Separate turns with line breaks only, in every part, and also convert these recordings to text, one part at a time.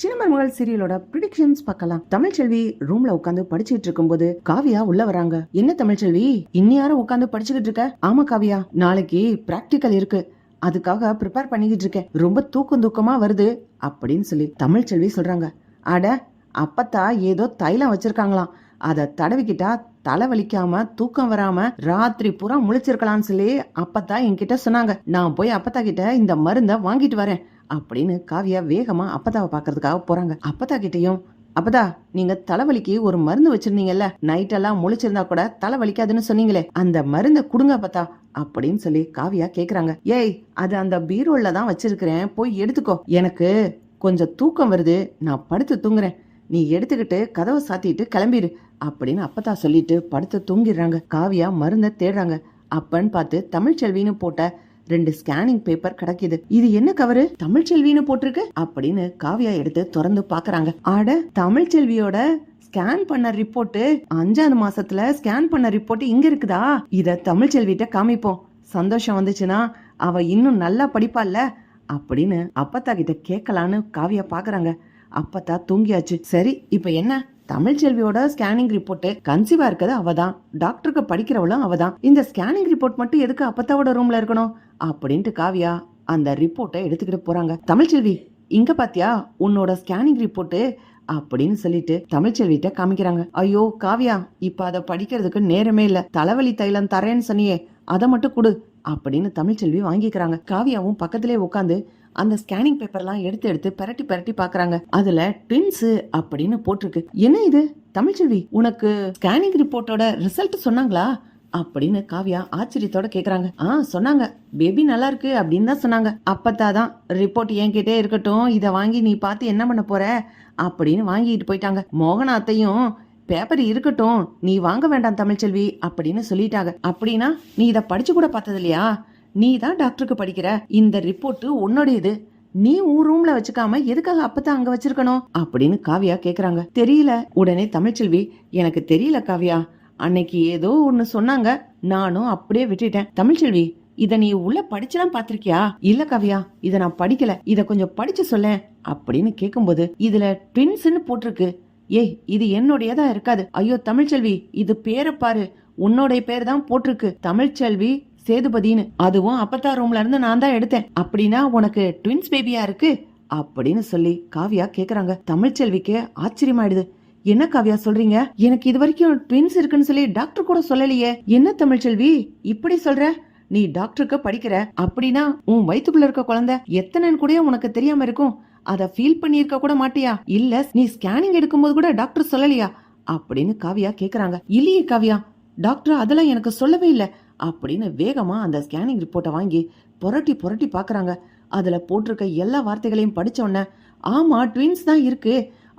சின்ன மருமகள் சீரியலோட ப்ரிடிக்ஷன்ஸ் பார்க்கலாம். தமிழ்ச்செல்வி ரூம்ல உட்காந்து படிச்சுட்டு இருக்கும்போது காவியா உள்ள வராங்க. என்ன தமிழ்ச்செல்வி இன்னியாரும் உட்காந்து படிச்சுக்கிட்டு இருக்க? ஆமா காவியா நாளைக்கு பிராக்டிக்கல் இருக்கு. அதுக்காக ப்ரிப்பேர் பண்ணிக்கிட்டு இருக்கேன். ரொம்ப தூக்கம் தூக்கமா வருது அப்படின்னு சொல்லி தமிழ்ச்செல்வி சொல்றாங்க. அட அப்பத்தா ஏதோ தைலம் வச்சிருக்காங்களாம். அதை தடவிக்கிட்டா தலை வலிக்காம தூக்கம் வராம ராத்திரி பூரா முழிச்சிருக்கலாம்னு சொல்லி அப்பத்தா என்கிட்ட சொன்னாங்க. நான் போய் அப்பத்தா கிட்ட இந்த மருந்தை வாங்கிட்டு வரேன். அப்படின்னு காவியா வேகமா அப்பதாவை பாக்குறதுக்காக போறாங்க. அப்பதா கிட்டயும் அப்பதா நீங்க தலைவலிக்கு ஒரு மருந்து வச்சிருந்தீங்கல்ல? நைட் எல்லாம் முழிச்சிருந்தா கூட தலை வலிக்காதுன்னு சொன்னீங்களே. அந்த மருந்தை கொடுங்க அப்பதா அப்படின்னு சொல்லி காவியா கேக்குறாங்க. ஏய் அது அந்த பீரோல்ல தான் வச்சிருக்கிறேன். போய் எடுத்துக்கோ. எனக்கு கொஞ்சம் தூக்கம் வருது. நான் படுத்து தூங்குறேன். நீ எடுத்துக்கிட்டு கதவை சாத்திட்டு கிளம்பிடு அப்படின்னு அப்பதா சொல்லிட்டு படுத்து தூங்கிடுறாங்க. காவியா மருந்தை தேடுறாங்க. அப்பன்னு பார்த்து தமிழ்ச்செல்வின்னு போட்ட ரெண்டு ஸ்கேனிங் பேப்பர் கிடைக்குது. இது என்ன கவரு தமிழ்ச்செல்வின்னு போட்டிருக்கு? அப்படின்னு காவியா எடுத்து திறந்து பாக்குறாங்க ஆட தமிழ்ச்செல்வியோட ஸ்கேன் பண்ண ரிப்போர்ட்டு அஞ்சாவது மாசத்துல ஸ்கேன் பண்ண ரிப்போர்ட் இங்க இருக்குதா? இத தமிழ்ச்செல்விட்ட காமிப்போம். சந்தோஷம் வந்துச்சுன்னா அவ இன்னும் நல்லா படிப்பாள்ல அப்படின்னு அப்பத்தா கிட்ட கேட்கலான்னு காவியா பாக்குறாங்க அப்பத்தா தூங்கியாச்சு. சரி இப்ப என்ன? தமிழ்ச்செல்வியோட ஸ்கேனிங் ரிப்போர்ட் கன்சீவா இருக்கிறது அவதான். டாக்டருக்கு படிக்கிறவளும் அவதான். இந்த ஸ்கேனிங் ரிப்போர்ட் மட்டும் எதுக்கு அப்பத்தாவோட ரூம்ல இருக்கணும்? அப்படின்ட்டு காவியா அந்த ரிப்போர்ட்டை எடுத்துக்கிட்டு போறாங்க. தமிழ்ச்செல்வி இங்க பாத்தியா? உன்னோட ஸ்கேனிங் ரிப்போர்ட்டு அப்படின்னு சொல்லிட்டு தமிழ்ச்செல்விட்ட காமிக்கிறாங்க. ஐயோ காவியா இப்ப அதை படிக்கிறதுக்கு நேரமே இல்ல. தலைவலி தைலம் தரேன்னு சொன்னியே அதை மட்டும் கொடு அப்படின்னு தமிழ்ச்செல்வி வாங்கிக்கிறாங்க. காவியாவும் பக்கத்திலே உட்காந்து அந்த ஸ்கேனிங் பேப்பர்லாம் எடுத்து எடுத்து பரட்டி பரட்டி பாக்குறாங்க. அதுல ட்வின்ஸ் அப்படின்னு போட்டிருக்கு. என்ன இது? தமிழ்ச்செல்வி உனக்கு ஸ்கேனிங் ரிப்போர்ட்டோட ரிசல்ட் சொன்னாங்களா? அப்படின்னு காவியா ஆச்சரியத்தோட கேக்குறாங்க. ஆ சொன்னாங்க. பேபி நல்லா இருக்கு அப்படின்னு தான் சொன்னாங்க. அப்பத்தாதான் ரிப்போர்ட் என்கிட்டே இருக்கட்டும் இதை வாங்கி நீ பார்த்து என்ன பண்ண போற? அப்படின்னு வாங்கிட்டு போயிட்டாங்க. மோகனாத்தையும் பேப்பர் இருக்கட்டும் நீ வாங்க வேண்டாம் தமிழ்ச்செல்வி அப்படின்னு சொல்லிட்டாங்க. அப்படின்னா நீ இதை படிச்சு கூட பார்த்தது இல்லையா நீ தான் டாக்டருக்கு படிக்கிற. இந்த ரிப்போர்ட் உன்னோடையது. நீ உன் ரூம்ல வச்சுக்காம எதுக்காக அப்பதான் அங்க வச்சிருக்கணும்? அப்படின்னு காவியா கேக்குறாங்க. தெரியல. உடனே தமிழ்ச்செல்வி எனக்கு தெரியல காவியா. அன்னைக்கு ஏதோ ஒன்னு சொன்னாங்க. நானும் அப்படியே விட்டுட்டேன். தமிழ்ச்செல்வி இத நீ உள்ள படிச்சுலாம் பாத்திருக்கியா? இல்ல காவியா இத நான் படிக்கல. இத கொஞ்சம் படிச்சு சொல்ல அப்படின்னு கேக்கும்போது இதுல ட்வின்ஸ்னு போட்டிருக்கு. ஏய் இது என்னுடையதா இருக்காது. ஐயோ தமிழ்ச்செல்வி இது பேரை பாரு. உன்னோடைய பேர் தான் போட்டிருக்கு. தமிழ்ச்செல்வி சேதுபதின்னு அதுவும் அப்பத்தா ரூம்ல இருந்து நான் தான் எடுத்தேன். அப்படின்னா உனக்கு ட்வின்ஸ் பேபியா இருக்கு? அப்படின்னு சொல்லி காவியா கேக்குறாங்க. தமிழ்ச்செல்விக்கு ஆச்சரியமாயிடுது. என்ன காவியா சொல்றீங்க? எனக்கு இது வரைக்கும் ட்வின்ஸ் இருக்குன்னு சொல்லி டாக்டர் கூட சொல்லலையே. என்ன தமிழ்ச்செல்வி இப்படி சொல்ற? நீ டாக்டருக்கு படிக்கிற. அப்படின்னா உன் வயிற்றுக்குள்ள இருக்க குழந்தை எத்தனைன்னு கூட உனக்கு தெரியாம இருக்கும். அத ஃபீல் பண்ணியிருக்க கூட மாட்டியா? இல்ல நீ ஸ்கேனிங் எடுக்கும்போது கூட டாக்டர் சொல்லலையா? அப்படின்னு காவியா கேக்குறாங்க. இல்லையே காவியா டாக்டர் அதெல்லாம் எனக்கு சொல்லவே இல்லை. அப்படின்னு வேகமாக அந்த ஸ்கேனிங் ரிப்போர்ட்டை வாங்கி புரட்டி புரட்டி பார்க்குறாங்க அதில் போட்டிருக்க எல்லா வார்த்தைகளையும் படிச்ச உடனே ட்வின்ஸ் தான் இருக்கு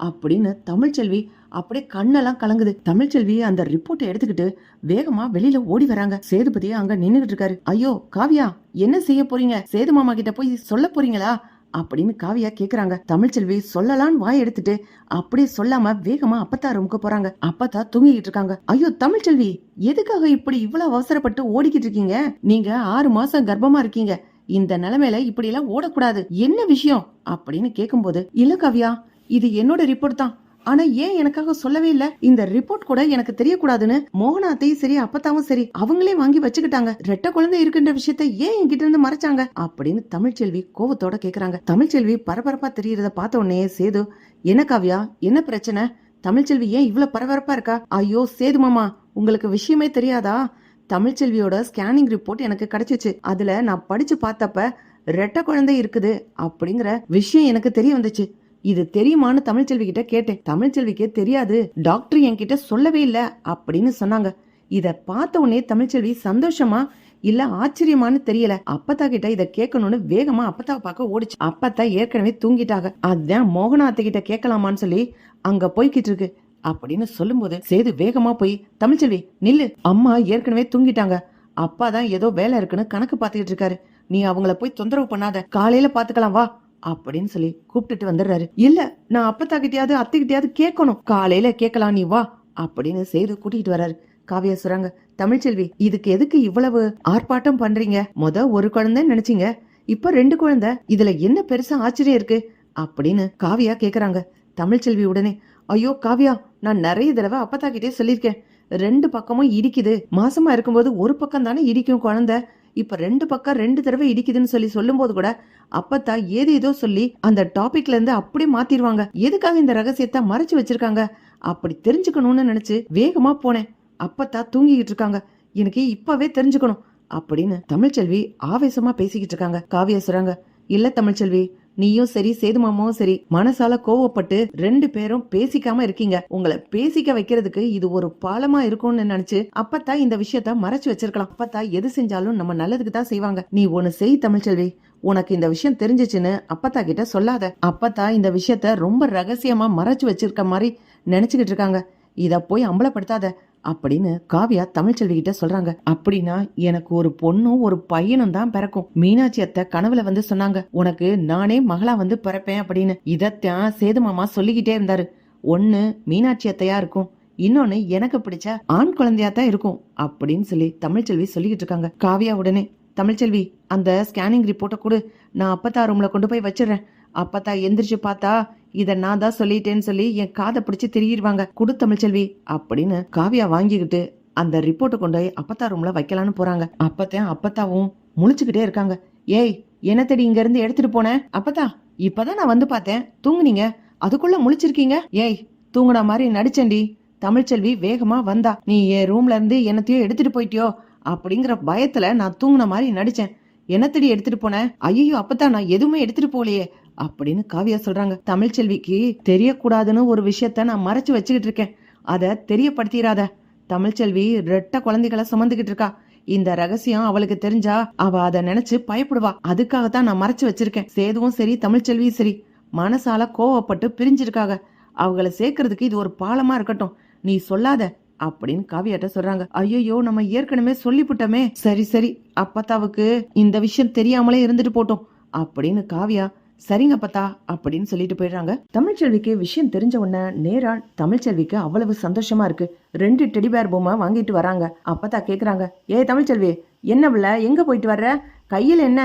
அப்படின்னு தமிழ்ச்செல்வி அப்படியே கண்ணெல்லாம் கலங்குது. தமிழ்ச்செல்வி அந்த ரிப்போர்ட்டை எடுத்துக்கிட்டு வேகமா வெளியில ஓடி வராங்க. சேதுபதி அங்க நின்றுகிட்டு இருக்காரு. ஐயோ காவியா என்ன செய்ய போறீங்க? சேது மாமா கிட்ட போய் சொல்ல போறீங்களா? அப்படின்னு காவியா கேக்குறாங்க. தமிழ்ச்செல்வி சொல்லலான்னு வாய் எடுத்துட்டு அப்படியே சொல்லாம வேகமா அப்பத்தா ரூமுக்கு போறாங்க. அப்பத்தா தூங்கிட்டு இருக்காங்க. ஐயோ தமிழ்ச்செல்வி எதுக்காக இப்படி இவ்வளவு அவசரப்பட்டு ஓடிக்கிட்டு இருக்கீங்க? நீங்க ஆறு மாசம் கர்ப்பமா இருக்கீங்க. இந்த நிலைமையில இப்படி எல்லாம் ஓடக்கூடாது. என்ன விஷயம்? அப்படின்னு கேக்கும்போது இல்ல காவியா இது என்னோட ரிப்போர்ட் தான். ஆனா ஏன் எனக்காக சொல்லவே இல்ல? இந்த ரிப்போர்ட் கூட எனக்கு தெரியக்கூடாதுன்னு மோகனாத்தையும் சரி அப்பத்தாவும் சரி அவங்களே வாங்கி வச்சுக்கிட்டாங்க. ரெட்ட குழந்தை இருக்கின்ற விஷயத்த ஏன் என்கிட்ட இருந்து மறைச்சாங்க? அப்படின்னு தமிழ்ச்செல்வி கோவத்தோட கேக்குறாங்க. தமிழ்ச்செல்வி பரபரப்பா தெரியறத பார்த்த உடனே சேது என்ன காவியா? என்ன பிரச்சனை? தமிழ்ச்செல்வி ஏன் இவ்வளவு பரபரப்பா இருக்கா? ஐயோ சேது மாமா உங்களுக்கு விஷயமே தெரியாதா? தமிழ்ச்செல்வியோட ஸ்கேனிங் ரிப்போர்ட் எனக்கு கிடைச்சிச்சு. அதுல நான் படிச்சு பார்த்தப்ப ரெட்ட குழந்தை இருக்குது அப்படிங்கிற விஷயம் எனக்கு தெரிய வந்துச்சு. இது தெரியுமான்னு தமிழ்ச்செல்வி கிட்ட கேட்டேன். தமிழ்ச்செல்விக்கே தெரியாது. டாக்டர் என்கிட்ட சொல்லவே இல்ல அப்படின்னு சொன்னாங்க. இத பார்த்த உடனே தமிழ்ச்செல்வி சந்தோஷமா இல்ல ஆச்சரியமான்னு தெரியல. அப்பத்தா கிட்ட இத கேட்கணும்னு வேகமா அப்பத்தா பார்க்க ஓடிச்சு. அப்பத்தா ஏற்கனவே தூங்கிட்டாங்க. அதான் மோகனாத்த கிட்ட கேட்கலாமான்னு சொல்லி அங்க போய்கிட்டு இருக்கு அப்படின்னு சொல்லும்போது சேது வேகமா போய் தமிழ்ச்செல்வி நில்லு. அம்மா ஏற்கனவே தூங்கிட்டாங்க. அப்பா தான் ஏதோ வேலை இருக்குன்னு கணக்கு பார்த்துக்கிட்டு இருக்காரு. நீ அவங்கள போய் தொந்தரவு பண்ணாத. காலையில பாத்துக்கலாம் வா. அப்படின்னு சொல்லி கூப்பிட்டுட்டு வந்துடுறாரு. இல்ல நான் அப்பத்தாக்கிட்டயாவது கிட்டயாவது கேட்கணும். காலையில கேட்கலாம் நீ வா அப்படின்னு சேது கூட்டிட்டு வர்றாரு. காவியா சுரங்க தமிழ்ச்செல்வி இதுக்கு எதுக்கு இவ்வளவு ஆர்ப்பாட்டம் பண்றீங்க? மொத ஒரு குழந்தை நினைச்சீங்க. இப்ப ரெண்டு குழந்தை இதுல என்ன பெருசா ஆச்சரியம் இருக்கு? அப்படின்னு காவியா கேக்குறாங்க. தமிழ்ச்செல்வி உடனே ஐயோ காவியா நான் நிறைய தடவை அப்பத்தா கிட்டே சொல்லியிருக்கேன். ரெண்டு பக்கமும் இடிக்குது. மாசமா இருக்கும்போது ஒரு பக்கம் தானே இடிக்கும் குழந்தை. இப்ப ரெண்டு பக்கம் ரெண்டு தடவை இடிக்குதுன்னு சொல்லி சொல்லும்போது கூட அப்பத்தா ஏது ஏதோ சொல்லி அந்த டாபிக்ல இருந்து அப்படியே மாத்திடுவாங்க. எதுக்காக இந்த ரகசியத்தை மறைச்சு வச்சிருக்காங்க? அப்படி தெரிஞ்சுக்கணும்னு நினைச்சு வேகமா போனேன். அப்பத்தா தூங்கிக்கிட்டு இருக்காங்க. எனக்கு இப்பவே தெரிஞ்சுக்கணும் அப்படின்னு தமிழ்ச்செல்வி ஆவேசமா பேசிக்கிட்டு இருக்காங்க. காவியா சொல்றாங்க இல்ல தமிழ்ச்செல்வி நீயும் சரி சேது மாமாவும் சரி மனசால கோவப்பட்டு ரெண்டு பேரும் பேசிக்காம இருக்கீங்க. உங்களை பேசிக்க வைக்கிறதுக்கு இது ஒரு பாலமா இருக்கும்னு நினைச்சு அப்பத்தான் இந்த விஷயத்த மறைச்சு வச்சிருக்கலாம். அப்பத்தான் எது செஞ்சாலும் நம்ம நல்லதுக்கு தான் செய்வாங்க. நீ ஒன்னு செய் தமிழ்ச்செல்வி உனக்கு இந்த விஷயம் தெரிஞ்சிச்சுன்னு அப்பத்தா கிட்ட சொல்லாத. அப்பத்தா இந்த விஷயத்த ரொம்ப ரகசியமா மறைச்சு வச்சிருக்க மாதிரி நினைச்சுக்கிட்டு இருக்காங்க. இத போய் அம்பலப்படுத்தாத. அப்படின்னு காவியா தமிழ்ச்செல்வி கிட்ட சொல்றாங்க. அப்படின்னா எனக்கு ஒரு பொண்ணும் ஒரு பையனும் தான் பிறக்கும். மீனாட்சி அத்தை கனவுல வந்து சொன்னாங்க. உனக்கு நானே மகளா வந்து பிறப்பேன் அப்படின்னு. இதத்தான் சேது மாமா சொல்லிக்கிட்டே இருந்தாரு. ஒன்னு மீனாட்சி அத்தையா இருக்கும். இன்னொன்னு எனக்கு பிடிச்ச ஆண் குழந்தையா தான் இருக்கும். அப்படின்னு சொல்லி தமிழ்ச்செல்வி சொல்லிக்கிட்டு இருக்காங்க. காவியா உடனே தமிழ்ச்செல்வி அந்த ஸ்கேனிங் ரிப்போர்ட்டை கொடு. நான் அப்பத்தா ரூம்ல கொண்டு போய் வச்சிடுறேன். அப்பத்தா எந்திரிச்சு பார்த்தா இதை நான் தான் சொல்லிட்டேன்னு சொல்லி என் காதை பிடிச்சி திரியிருவாங்க குடு தமிழ்ச்செல்வி அப்படின்னு காவியா வாங்கிக்கிட்டு அந்த ரிப்போர்ட்டை கொண்டு போய் அப்பத்தா ரூம்ல வைக்கலான்னு போறாங்க. அப்பத்தையும் அப்பத்தாவும் முழிச்சுக்கிட்டே இருக்காங்க. ஏய் என்ன தேடி இங்க இருந்து எடுத்துட்டு போனேன் அப்பத்தா இப்பதான் நான் வந்து பார்த்தேன். தூங்குனீங்க? அதுக்குள்ள முழிச்சிருக்கீங்க? ஏய் தூங்குன மாதிரி நடிச்சேன்டி. தமிழ்ச்செல்வி வேகமா வந்தா நீ என் ரூம்ல இருந்து என்னத்தையோ எடுத்துட்டு போயிட்டியோ? அப்படிங்கிற பயத்துல நான் தூங்குன மாதிரி நடிச்சேன். என்னத்தடி எடுத்துட்டு போனேன் ஐயோ அப்பதான் நான் எதுவுமே எடுத்துட்டு போலையே அப்படின்னு காவியா சொல்றாங்க. தமிழ்ச்செல்விக்கு தெரியக்கூடாதுன்னு ஒரு விஷயத்த நான் மறைச்சு வச்சுக்கிட்டு இருக்கேன். அதை தெரியப்படுத்திடாத தமிழ்ச்செல்வி ரெட்ட குழந்தைகளை சுமந்துகிட்டு இருக்கா. இந்த ரகசியம் அவளுக்கு தெரிஞ்சா அவ அதை நினைச்சு பயப்படுவா. அதுக்காகத்தான் நான் மறைச்சு வச்சிருக்கேன். சேதுவும் சரி தமிழ்ச்செல்வியும் சரி. மனசால கோவப்பட்டு பிரிஞ்சிருக்காங்க. அவங்கள சேர்க்கறதுக்கு இது ஒரு பாலமா இருக்கட்டும். நீ சொல்லாத அப்படின்னு காவியாட்ட சொல்றாங்க. ஐயோ நம்ம ஏற்கனவே சொல்லிவிட்டோமே சரி சரி அப்பத்தாவுக்கு இந்த விஷயம் தெரியாமலே இருந்துட்டு போட்டோம் அப்படின்னு காவியா சரிங்க பத்தா அப்படின்னு சொல்லிட்டு போயிடுறாங்க. தமிழ்ச்செல்விக்கு விஷயம் தெரிஞ்ச உடனே நேரா தமிழ்ச்செல்விக்கு அவ்வளவு சந்தோஷமா இருக்கு. ரெண்டு டெடிபேர் பொம்மை வாங்கிட்டு வராங்க. அப்பத்தா கேக்குறாங்க ஏ தமிழ்ச்செல்வி என்ன பிள்ள எங்க போயிட்டு வர்ற? கையில் என்ன?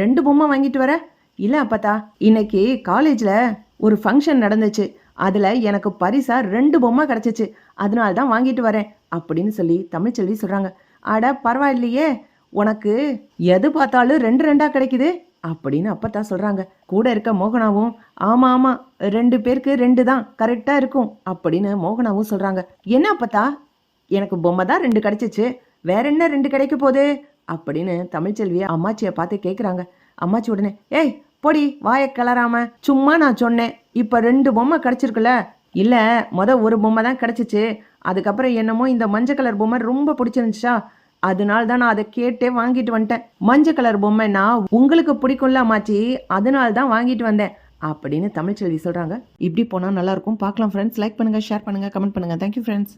ரெண்டு பொம்மை வாங்கிட்டு வர? இல்ல அப்பத்தா இன்னைக்கு காலேஜ்ல ஒரு ஃபங்க்ஷன் நடந்துச்சு. அதுல எனக்கு பரிசா ரெண்டு பொம்மை கிடைச்சிச்சு. அதனால தான் வாங்கிட்டு வரேன் அப்படின்னு சொல்லி தமிழ்ச்செல்வி சொல்றாங்க. அட பரவாயில்லையே. உனக்கு எது பார்த்தாலும் ரெண்டு ரெண்டா கிடைக்குது. அப்படின்னு அப்பத்தா சொல்றாங்க. கூட இருக்க மோகனாவும் ஆமா ஆமா ரெண்டு பேருக்கு ரெண்டு தான் கரெக்டா இருக்கும் அப்படின்னு மோகனாவும் சொல்றாங்க. என்ன அப்பத்தா? எனக்கு பொம்மை தான் ரெண்டு கிடைச்சிச்சு. வேற என்ன ரெண்டு கிடைக்க போகுது? அப்படின்னு தமிழ்ச்செல்வியை அம்மாச்சியை பார்த்து கேட்குறாங்க அம்மாச்சி உடனே ஏய் பொடி வாயை கிளறாம. சும்மா நான் சொன்னேன். இப்போ ரெண்டு பொம்மை கிடைச்சிருக்குல்ல. இல்லை மொதல் ஒரு பொம்மை தான் கிடச்சிச்சு. அதுக்கப்புறம் என்னமோ இந்த மஞ்சள் கலர் பொம்மை ரொம்ப பிடிச்சிருந்துச்சா. அதனால தான் நான் அதை கேட்டே வாங்கிட்டு வந்துட்டேன். மஞ்சள் கலர் பொம்மைனா உங்களுக்கு பிடிக்கும்ல அம்மாச்சி? அதனால தான் வாங்கிட்டு வந்தேன். அப்படின்னு தமிழ்ச்செல்வி சொல்கிறாங்க இப்படி போனால் நல்லாயிருக்கும் பார்க்கலாம் ஃப்ரெண்ட்ஸ் லைக் பண்ணுங்கள் ஷேர் பண்ணுங்கள் கமெண்ட் பண்ணுங்கள் தேங்க்யூ ஃப்ரெண்ட்ஸ்